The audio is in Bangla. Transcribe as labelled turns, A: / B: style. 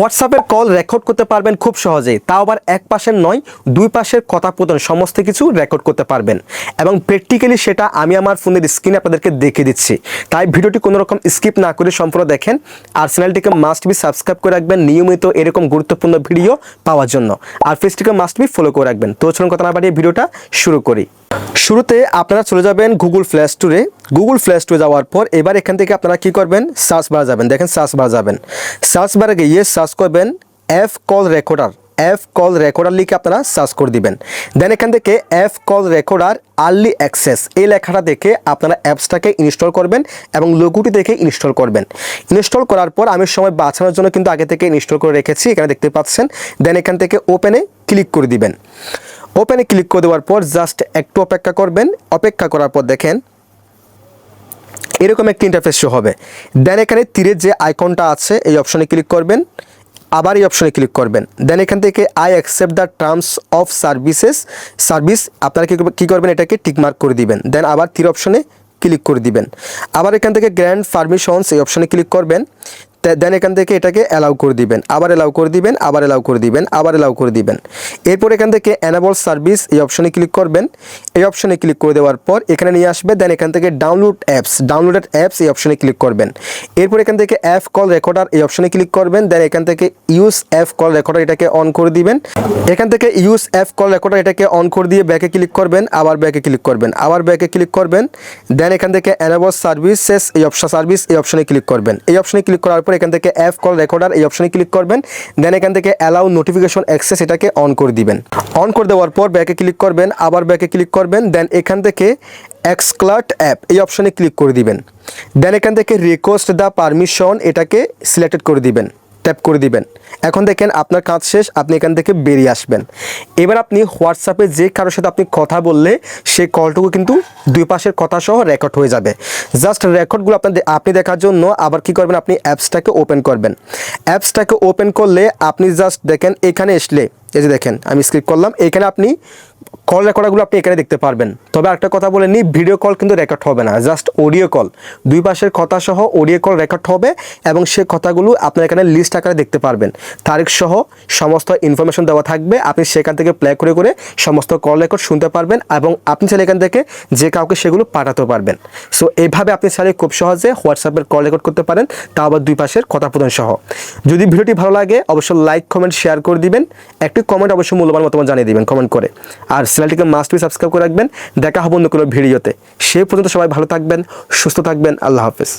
A: হোয়াটসঅ্যাপের কল রেকর্ড করতে পারবেন খুব সহজেই। তাও আবার এক পাশের নয়, দুই পাশের কথাপ্রদান সমস্ত কিছু রেকর্ড করতে পারবেন। এবং প্র্যাকটিক্যালি সেটা আমি আমার ফোনের স্ক্রিনে আপনাদেরকে দেখিয়ে দিচ্ছি। তাই ভিডিওটি কোনো রকম স্কিপ না করে সম্পূর্ণ দেখেন। আর চ্যানেলটিকে মাস্ট বি সাবস্ক্রাইব করে রাখবেন নিয়মিত এরকম গুরুত্বপূর্ণ ভিডিও পাওয়ার জন্য। আর পেজটিকে মাস্ট বি ফলো করে রাখবেন। তো চলুন কথা না বাড়িয়ে ভিডিওটা শুরু করি। শুরুতে আপনারা চলে যাবেন গুগল প্লে স্টোরে গুগল প্লে স্টোরে যাওয়ার পর এবার এখান থেকে আপনারা কি করবেন? সার্চ বার যাবেন। দেখেন সার্চ বার যাবেন। সার্চ বারে গিয়ে সার্চ করবেন F call recorder F call recorder লিখে আপনারা সার্চ করে দিবেন। দেন এখান থেকে F call recorder early access এই লেখাটা দেখে আপনারা অ্যাপসটাকে ইনস্টল করবেন এবং লোগোটি দেখে ইনস্টল করবেন। ইনস্টল করার পর আমি সময় বাঁচানোর জন্য কিন্তু আগে থেকে ইনস্টল করে রেখেছি, এখানে দেখতে পাচ্ছেন। দেন এখান থেকে ওপেনে ক্লিক করে দিবেন। ওপেনে ক্লিক করে দেওয়ার পর জাস্ট একটু অপেক্ষা করবেন। অপেক্ষা করার পর দেখেন, এরকম একটি ইন্টারফেস শো হবে। দেন এখানে তীরের যে আইকনটা আছে, এই অপশনে ক্লিক করবেন। আবার এই অপশনে ক্লিক করবেন। দেন এখান থেকে I accept the terms of services service আপনারা কী করবেন? এটাকে টিকমার্ক করে দিবেন। দেন আবার তীর অপশনে ক্লিক করে দিবেন। আবার এখান থেকে গ্র্যান্ড পারমিশনস এই অপশনে ক্লিক করবেন। দেন এখান থেকে এটাকে অ্যালাউ করে দিবেন। আবার অ্যালাউ করে দিবেন, আবার অ্যালাউ করে দিবেন, আবার অ্যালাউ করে দিবেন। এরপর এখান থেকে অ্যানাবল সার্ভিস এই অপশনে ক্লিক করবেন। এই অপশনে ক্লিক করে দেওয়ার পর এখানে নিয়ে আসবে, দেন এখান থেকে ডাউনলোড অ্যাপস ডাউনলোডেড অ্যাপস এই অপশনে ক্লিক করবেন। এরপর এখান থেকে অ্যাপ কল রেকর্ডার এই অপশনে ক্লিক করবেন, দেন এখান থেকে ইউজ অ্যাপ কল রেকর্ডার এটাকে অন করে দিবেন। এখান থেকে ইউজ অ্যাপ কল রেকর্ডার এটাকে অন করে দিয়ে ব্যাকে ক্লিক করবেন, আবার ব্যাকে ক্লিক করবেন, আবার ব্যাকে ক্লিক করবেন, দেন এখান থেকে অ্যানাবল সার্ভিসেস এই অপশন সার্ভিস এই অপশনে ক্লিক করবেন। এই অপশনে ক্লিক করার এখান থেকে অ্যাপ কল রেকর্ডার এই অপশনে ক্লিক করবেন। দেন এখান থেকে অ্যালাউ নোটিফিকেশন অ্যাক্সেস এটাকে অন করে দিবেন। অন করে দেওয়ার পর ব্যাকে ক্লিক করবেন, আবার ব্যাকে ক্লিক করবেন দেন এখান থেকে এক্সক্লার্ট অ্যাপ এই অপশনে ক্লিক করে দিবেন। দেন এখান থেকে রিকোয়েস্ট দ্য পারমিশন এটাকে সিলেক্টেড করে দিবেন। ট্যাপ করে দিবেন। এখন দেখেন আপনার কাজ শেষ, আপনি এখান থেকে বেরিয়ে আসবেন। এবার আপনি হোয়াটসঅ্যাপে যে কারোর সাথে আপনি কথা বললে, সেই কলটুকু কিন্তু দুই পাশের কথা সহ রেকর্ড হয়ে যাবে। জাস্ট রেকর্ডগুলো আপনার আপনি দেখার জন্য আবার কি করবেন, আপনি অ্যাপসটাকে ওপেন করবেন। অ্যাপসটাকে ওপেন করলে আপনি জাস্ট দেখেন, এখানে আসলে এই যে দেখেন, আমি স্ক্রিপ করলাম, এখানে আপনি কল রেকর্ডারগুলো আপনি এখানে দেখতে পারবেন। তবে একটা কথা বলে নিই ভিডিও কল কিন্তু রেকর্ড হবে না জাস্ট অডিও কল দুই পাশের কথা সহ অডিও কল রেকর্ড হবে এবং সে কথাগুলো আপনার এখানে লিস্ট আকারে দেখতে পারবেন। তারিখ সহ সমস্ত ইনফরমেশন দেওয়া থাকবে, আপনি সেখান থেকে প্লে করে করে সমস্ত কল রেকর্ড শুনতে পারবেন এবং আপনি চাইলে এখান থেকে যে কাউকে সেগুলো পাঠাতে পারবেন। সো এইভাবে আপনি চাইলে খুব সহজে হোয়াটসঅ্যাপের কল রেকর্ড করতে পারেন, তা আবার দুই পাশের কথা প্রদান সহ। যদি ভিডিওটি ভালো লাগে, অবশ্যই লাইক কমেন্ট শেয়ার করে দিবেন। একটি কমেন্ট অবশ্যই মূল্যবান মতামত জানিয়ে দিবেন কমেন্ট করে। আর চ্যানেলটিকে মাস্ট বি সাবস্ক্রাইব করে রাখবেন। দেখা হব অন্য কোনো ভিডিওতে। সে পর্যন্ত সবাই ভালো থাকবেন, সুস্থ থাকবেন। আল্লাহ হাফেজ।